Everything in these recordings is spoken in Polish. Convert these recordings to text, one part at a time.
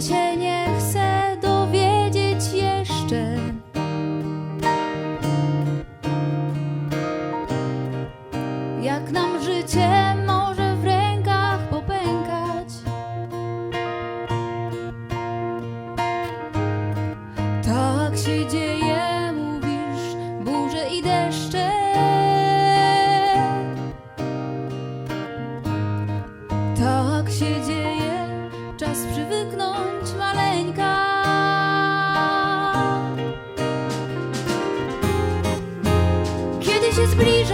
Się nie chcę dowiedzieć jeszcze. Jak nam życie może w rękach popękać. Tak się dzieje, mówisz, burze i deszcze. Tak się dzieje, czas przywyknąć Kiedy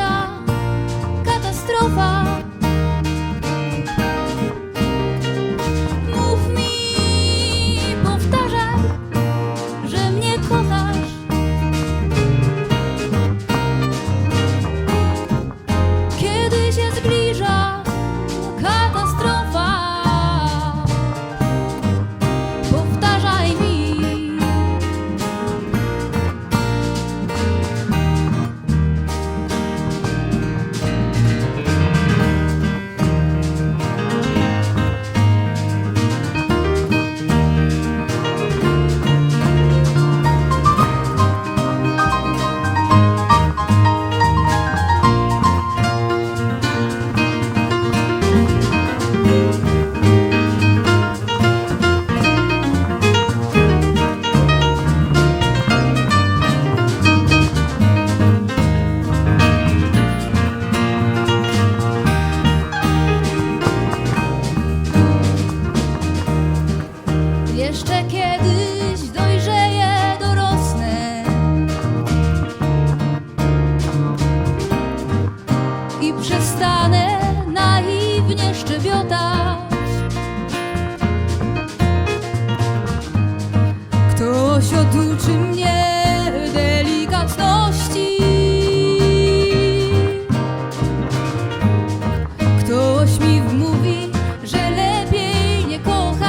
przestanę naiwnie szczebiotać. Ktoś oduczy mnie delikatności. Ktoś mi wmówi, że lepiej nie kochać.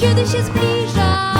Kiedy się zbliża